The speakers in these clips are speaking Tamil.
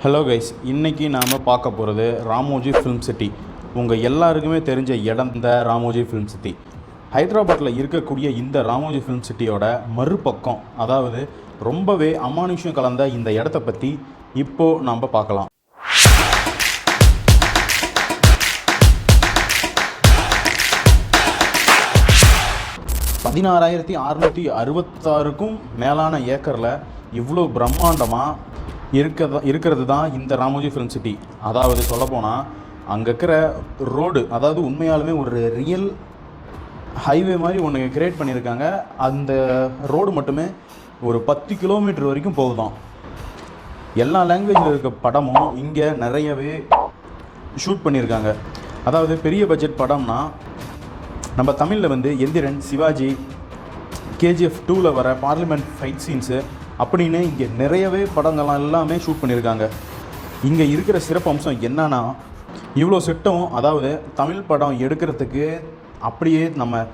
ஹலோ கைஸ் இன்றைக்கி நாம் பார்க்க போகிறது ராமோஜி ஃபிலிம் சிட்டி உங்கள் எல்லாருக்குமே தெரிஞ்ச இடம் இந்த ராமோஜி ஃபிலிம் சிட்டி ஹைதராபாத்தில் இருக்கக்கூடிய இந்த ராமோஜி ஃபிலிம் சிட்டியோட மறுபக்கம் அதாவது ரொம்பவே அமானுஷ்யம் கலந்த இந்த இடத்த பற்றி இப்போது நாம் பார்க்கலாம். பதினாறாயிரத்தி அறுநூற்றி அறுபத்தாறுக்கும் மேலான ஏக்கரில் இவ்வளோ பிரம்மாண்டமாக இருக்கிறதா இருக்கிறது தான் இந்த ராமோஜி ஃபிலிம் சிட்டி அதாவது சொல்லப்போனால் அங்கே இருக்கிற ரோடு அதாவது உண்மையாலுமே ஒரு ரியல் ஹைவே மாதிரி ஒன்று கிரியேட் பண்ணியிருக்காங்க. அந்த ரோடு மட்டுமே ஒரு பத்து கிலோமீட்டர் வரைக்கும் போகுதான். எல்லா லாங்குவேஜில் இருக்க படமும் இங்கே நிறையவே ஷூட் பண்ணியிருக்காங்க. அதாவது பெரிய பட்ஜெட் படம்னா நம்ம தமிழில் வந்து எந்திரன் சிவாஜி கேஜிஎஃப் டூவில் வர பார்லிமெண்ட் ஃபைட் சீன்ஸு அப்படின்னு இங்கே நிறையவே படங்கள்லாம் எல்லாமே ஷூட் பண்ணியிருக்காங்க. இங்கே இருக்கிற சிறப்பம்சம் என்னன்னா இவ்வளோ செட்டும் அதாவது தமிழ் படம் எடுக்கிறதுக்கு அப்படியே நம்ம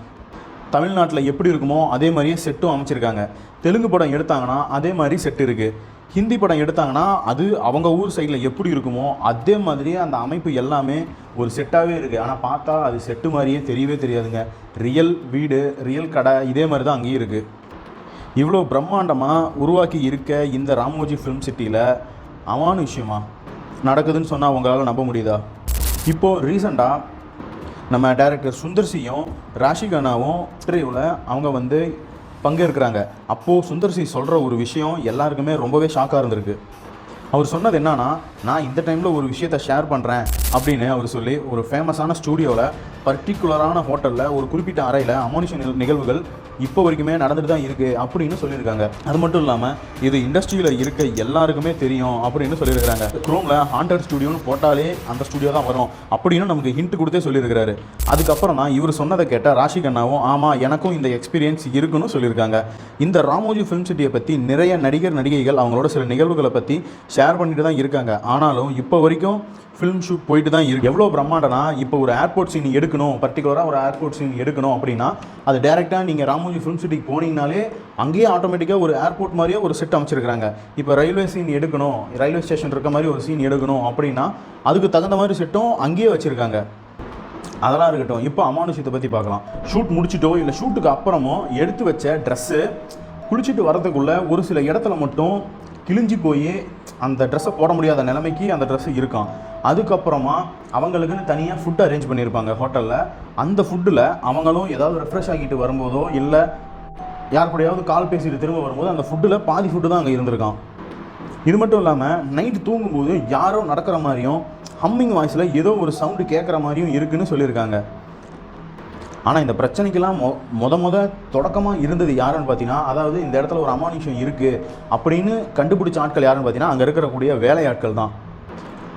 தமிழ்நாட்டில் எப்படி இருக்குமோ அதே மாதிரியே செட்டும் அமைச்சிருக்காங்க. தெலுங்கு படம் எடுத்தாங்கன்னா அதே மாதிரி செட் இருக்குது ஹிந்தி படம் எடுத்தாங்கன்னா அது அவங்க ஊர் சைடில் எப்படி இருக்குமோ அதே மாதிரியே அந்த அமைப்பு எல்லாமே ஒரு செட்டாகவே இருக்குது ஆனால் பார்த்தா அது செட்டு மாதிரியே தெரியவே தெரியாதுங்க. ரியல் வீடு ரியல் கடை இதே மாதிரி தான் அங்கேயும் இருக்குது இவ்வளோ பிரம்மாண்டமாக உருவாக்கி இருக்க இந்த ராமோஜி ஃபிலிம் சிட்டியில் அமானுஷ்யமா நடக்குதுன்னு சொன்னால் உங்களால் நம்ப முடியுதா? இப்போது ரீசண்டாக நம்ம டைரக்டர் சுந்தர்சியும் ராஷிகனாவும் இன்டர்வியூவில் அவங்க வந்து பங்கேற்கிறாங்க. அப்போது சுந்தர்சி சொல்கிற ஒரு விஷயம் எல்லாருக்குமே ரொம்பவே ஷாக்காக இருந்திருக்கு. அவர் சொன்னது என்னன்னா நான் இந்த டைமில் ஒரு விஷயத்த ஷேர் பண்ணுறேன் அப்படின்னு அவர் சொல்லி ஒரு ஃபேமஸான ஸ்டூடியோவில் பர்டிகுலரான ஹோட்டலில் ஒரு குறிப்பிட்ட அறையில் அமோனிஷன் நிகழ்வுகள் இப்போ வரைக்குமே நடந்துட்டு தான் இருக்குது அப்படின்னு சொல்லியிருக்காங்க. அது மட்டும் இல்லாமல் இது இண்டஸ்ட்ரியில் இருக்க எல்லாருக்குமே தெரியும் அப்படின்னு சொல்லியிருக்காங்க குரோமில் ஹாண்டட் ஸ்டுடியோன்னு போட்டாலே அந்த ஸ்டுடியோ தான் வரும் அப்படின்னு நமக்கு ஹிண்ட் கொடுத்தே சொல்லியிருக்கிறாரு. அதுக்கப்புறம் தான் இவர் சொன்னதை கேட்ட ராஷி கண்ணாவும் ஆமாம் எனக்கும் இந்த எக்ஸ்பீரியன்ஸ் இருக்குன்னு சொல்லியிருக்காங்க. இந்த ராமோஜி ஃபிலிம் சிட்டியை பற்றி நிறைய நடிகர் நடிகைகள் அவங்களோட சில நிகழ்வுகளை பற்றி ஷேர் பண்ணிட்டு தான் இருக்காங்க. ஆனாலும் இப்போ வரைக்கும் ஃபிலிம் ஷூட் போயிட்டு தான் இருக்கு. எவ்வளோ பிரம்மாண்டனா இப்போ ஒரு ஏர்போர்ட் சீன் எடுக்கணும் பர்டிகுலராக ஒரு ஏர்போர்ட் சீன் எடுக்கணும் அப்படின்னா அது டேரெக்டாக நீங்கள் ராமோஜி ஃபிலிம் சிட்டிக்கு போனீங்கனாலே அங்கேயே ஆட்டோமேட்டிக்காக ஒரு ஏர்போர்ட் மாதிரியே ஒரு செட் அமைச்சிருக்காங்க இப்போ ரயில்வே சீன் எடுக்கணும் ரயில்வே ஸ்டேஷன் இருக்க மாதிரி ஒரு சீன் எடுக்கணும் அப்படின்னா அதுக்கு தகுந்த மாதிரி செட்டும் அங்கேயே வச்சுருக்காங்க. அதெல்லாம் இருக்கட்டும். இப்போ அமானுஷத்தை பற்றி பார்க்கலாம். ஷூட் முடிச்சிட்டோ இல்லை ஷூட்டுக்கு அப்புறமோ எடுத்து வச்ச ட்ரெஸ்ஸு குளிச்சுட்டு வரதுக்குள்ளே ஒரு சில இடத்துல மட்டும் கிழிஞ்சு போய் அந்த ட்ரெஸ்ஸை போட முடியாத நிலைமைக்கு அந்த ட்ரெஸ்ஸு இருக்கான். அதுக்கப்புறமா அவங்களுக்குன்னு தனியாக ஃபுட் அரேஞ்ச் பண்ணியிருப்பாங்க ஹோட்டலில் அந்த ஃபுட்டில் அவங்களும் ஏதாவது ரெஃப்ரெஷ் ஆகிட்டு வரும்போதோ இல்லை யார் கூடயாவது கால் பேசிட்டு திரும்ப வரும்போது அந்த ஃபுட்டில் பாதி ஃபுட்டு தான் அங்கே இருந்திருக்கான். இது மட்டும் இல்லாமல் நைட்டு தூங்கும்போது யாரோ நடக்கிற மாதிரியும் ஹம்மிங் வாய்ஸில் ஏதோ ஒரு சவுண்டு கேட்குற மாதிரியும் இருக்குன்னு சொல்லியிருக்காங்க. ஆனால் இந்த பிரச்சனைக்கெல்லாம் மொ முத முத தொடக்கமாக இருந்தது யாருன்னு பார்த்தீங்கன்னா அதாவது இந்த இடத்துல ஒரு அமானுஷம் இருக்குது அப்படின்னு கண்டுபிடிச்ச ஆட்கள் யாருன்னு பார்த்தீங்கன்னா அங்கே இருக்கக்கூடிய வேலையாட்கள் தான்.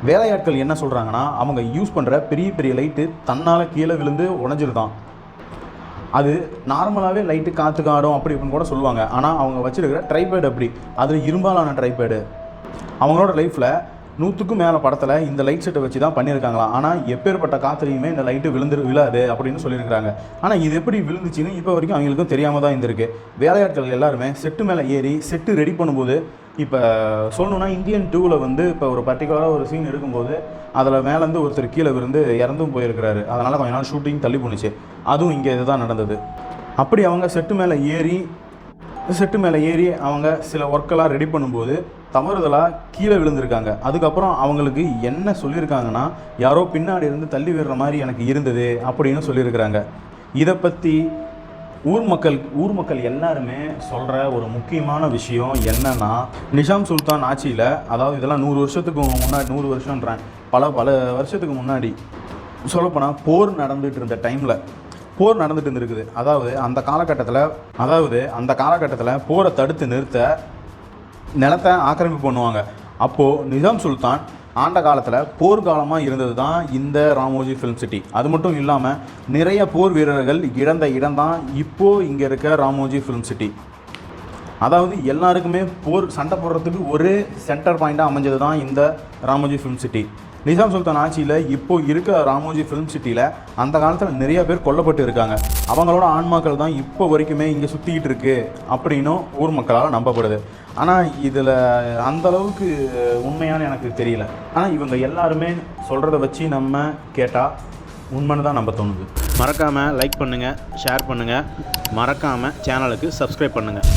வேலையாட்கள் என்ன சொல்கிறாங்கன்னா அவங்க யூஸ் பண்ணுற பெரிய பெரிய லைட்டு தன்னால் கீழே விழுந்து உடஞ்சிருதான். அது நார்மலாகவே லைட்டு காற்று காடும் அப்படி இப்படின்னு கூட சொல்லுவாங்க. ஆனால் அவங்க வச்சுருக்கிற ட்ரைபேடு அப்படி. அது இரும்பாலான ட்ரைபேடு. அவங்களோட லைஃப்பில் நூற்றுக்கும் மேலே படத்தில் இந்த லைட் செட்டை வச்சு தான் பண்ணியிருக்காங்களாம் ஆனால் எப்பேற்பட்ட காற்றுலையுமே இந்த லைட்டு விழுந்து விழாது அப்படின்னு சொல்லியிருக்காங்க ஆனால் இது எப்படி விழுந்துச்சுன்னு இப்போ வரைக்கும் அவங்களுக்கும் தெரியாமல் தான் இருந்திருக்கு. வேலையாட்கள் எல்லாருமே செட்டு மேலே ஏறி செட்டு ரெடி பண்ணும்போது இப்போ சொல்லணும்னா இந்தியன் டூவில் வந்து இப்போ ஒரு பர்டிகுலராக ஒரு சீன் எடுக்கும்போது அதில் மேலேருந்து ஒருத்தர் கீழே விழுந்து இறந்தும் போயிருக்கிறாரு. அதனால் கொஞ்ச நாள் ஷூட்டிங் தள்ளி போணுச்சு. அதுவும் இங்கே இதுதான் நடந்தது. அப்படி அவங்க செட்டு மேலே ஏறி செட்டு மேலே ஏறி அவங்க சில ஒர்க்கெல்லாம் ரெடி பண்ணும்போது தவறுதலாக கீழே விழுந்திருக்காங்க. அதுக்கப்புறம் அவங்களுக்கு என்ன சொல்லியிருக்காங்கன்னா யாரோ பின்னாடி இருந்து தள்ளி விடுற மாதிரி எனக்கு இருந்தது அப்படின்னு சொல்லியிருக்கிறாங்க. இதை பற்றி ஊர் மக்கள் ஊர் மக்கள் எல்லாருமே சொல்கிற ஒரு முக்கியமான விஷயம் என்னன்னா நிஷாம் சுல்தான் ஆட்சியில் அதாவது இதெல்லாம் நூறு வருஷத்துக்கு முன்னாடி நூறு வருஷன்றேன் பல பல வருஷத்துக்கு முன்னாடி சொல்லப்போனால் போர் நடந்துகிட்டு இருந்த டைமில் போர் நடந்துட்டு இருந்திருக்குது. அதாவது அந்த காலகட்டத்தில் அதாவது அந்த காலகட்டத்தில் போரை தடுத்து நிறுத்த நிலத்தை ஆக்கிரமிப்பு பண்ணுவாங்க. அப்போது நிஜாம் சுல்தான் ஆண்ட காலத்தில் போர்க்காலமாக இருந்தது தான் இந்த ராமோஜி ஃபிலிம் சிட்டி அது மட்டும் இல்லாமல் நிறைய போர் வீரர்கள் இழந்த இடம் தான் இப்போது இங்கே இருக்க ராமோஜி ஃபிலிம் சிட்டி அதாவது எல்லாருக்குமே போர் சண்டை போடுறதுக்கு ஒரு சென்டர் பாயிண்ட்டாக அமைஞ்சது தான் இந்த ராமோஜி ஃபிலிம் சிட்டி நிசாம் சுல்தான் ஆட்சியில் இப்போ இருக்கிற ராமோஜி ஃபிலிம் சிட்டியில் அந்த காலத்தில் நிறைய பேர் கொல்லப்பட்டு இருக்காங்க. அவங்களோட ஆன்மாக்கள் தான் இப்போ வரைக்குமே இங்கே சுற்றிக்கிட்டு இருக்கு அப்படின்னும் ஊர் மக்களால் நம்பப்படுது. ஆனால் இதில் அந்த அளவுக்கு உண்மையான எனக்கு தெரியல. ஆனால் இவங்க எல்லாருமே சொல்கிறத வச்சு நம்ம கேட்டால் உண்மைன்னு தான் நம்ப தோணுது. மறக்காமல் லைக் பண்ணுங்கள் ஷேர் பண்ணுங்கள் மறக்காமல் சேனலுக்கு சப்ஸ்கிரைப் பண்ணுங்கள்